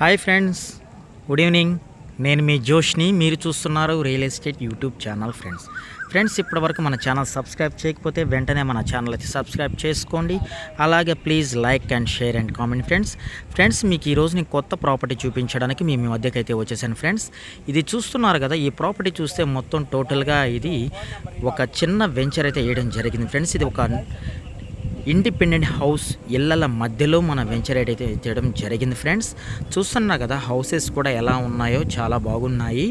Hi friends good evening. నేను మీ జోష్ని మీరు చూస్తున్నారు real estate YouTube channel friends. Friends ఇప్పటివరకు మన ఛానల్ సబ్స్క్రైబ్ చేయకపోతే వెంటనే మన ఛానల్ అయితే సబ్స్క్రైబ్ చేసుకోండి. అలాగే please like and share and comment friends. Friends మీకు ఈరోజు నేను కొత్త ప్రాపర్టీ చూపించడానికి మీ మీ మధ్యకైతే వచ్చేసాను ఫ్రెండ్స్. ఇది చూస్తున్నారు కదా ఈ ప్రాపర్టీ చూస్తే మొత్తం టోటల్గా ఇది ఒక చిన్న వెంచర్ అయితే వేయడం జరిగింది ఫ్రెండ్స్. ఇది ఒక ఇండిపెండెంట్ హౌస్ ఇళ్ళల మధ్యలో మన వెంచర్ అయితే చేయడం జరిగింది ఫ్రెండ్స్. చూస్తున్నా కదా హౌసెస్ కూడా ఎలా ఉన్నాయో చాలా బాగున్నాయి.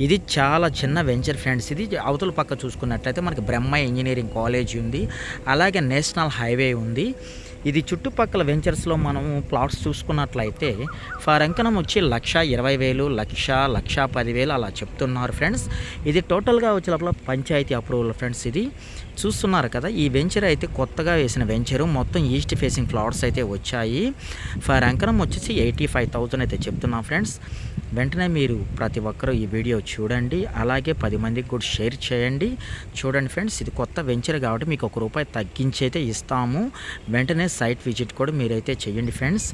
ఇది చాలా చిన్న వెంచర్ ఫ్రెండ్స్. ఇది అవతల పక్క చూసుకున్నట్లయితే మనకి బ్రహ్మ ఇంజనీరింగ్ కాలేజ్ ఉంది. అలాగే నేషనల్ హైవే ఉంది. ఇది చుట్టుపక్కల వెంచర్స్లో మనము ప్లాట్స్ చూసుకున్నట్లయితే ఫర్ అంకనం వచ్చి లక్ష ఇరవై వేలు లక్ష లక్ష పదివేలు అలా చెప్తున్నారు ఫ్రెండ్స్. ఇది టోటల్గా వచ్చే లోపల పంచాయతీ అప్రూవల్ ఫ్రెండ్స్ ఇది. చూస్తున్నారు కదా ఈ వెంచర్ అయితే కొత్తగా వేసిన వెంచరు. మొత్తం ఈస్ట్ ఫేసింగ్ ప్లాట్స్ అయితే వచ్చాయి. ఫర్ అంకనం వచ్చేసి ఎయిటీ ఫైవ్ థౌజండ్ అయితే చెప్తున్నాం ఫ్రెండ్స్. వెంటనే మీరు ప్రతి ఒక్కరూ ఈ వీడియో చూడండి. అలాగే పది మందికి కూడా షేర్ చేయండి. చూడండి ఫ్రెండ్స్ ఇది కొత్త వెంచర్ కాబట్టి మీకు ఒక రూపాయి తగ్గించి అయితే ఇస్తాము. వెంటనే సైట్ విజిట్ కూడా మీరైతే చేయండి ఫ్రెండ్స్.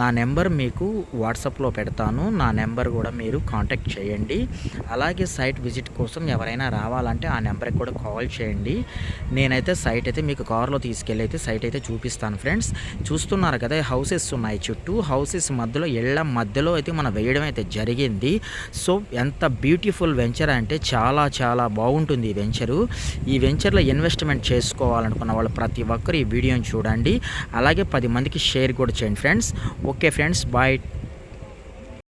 నా నెంబర్ మీకు వాట్సాప్లో పెడతాను. నా నెంబర్ కూడా మీరు కాంటాక్ట్ చేయండి. అలాగే సైట్ విజిట్ కోసం ఎవరైనా రావాలంటే ఆ నెంబర్కి కూడా కాల్ చేయండి. నేనైతే సైట్ అయితే మీకు కార్లో తీసుకెళ్ళి అయితే సైట్ అయితే చూపిస్తాను ఫ్రెండ్స్. చూస్తున్నారు కదా హౌసెస్ ఉన్నాయి చుట్టూ. హౌసెస్ మధ్యలో ఇళ్ళ మధ్యలో అయితే మనం వేయడం అయితే జరిగింది. సో ఎంత బ్యూటిఫుల్ వెంచర్ అంటే చాలా చాలా బాగుంటుంది ఈ వెంచరు. ఈ వెంచర్లో ఇన్వెస్ట్మెంట్ చేసుకోవాలనుకున్న వాళ్ళు ప్రతి ఒక్కరు ఈ వీడియోని చూడండి. అలాగే పది మందికి షేర్ కూడా చేయండి ఫ్రెండ్స్. Okay friends bye.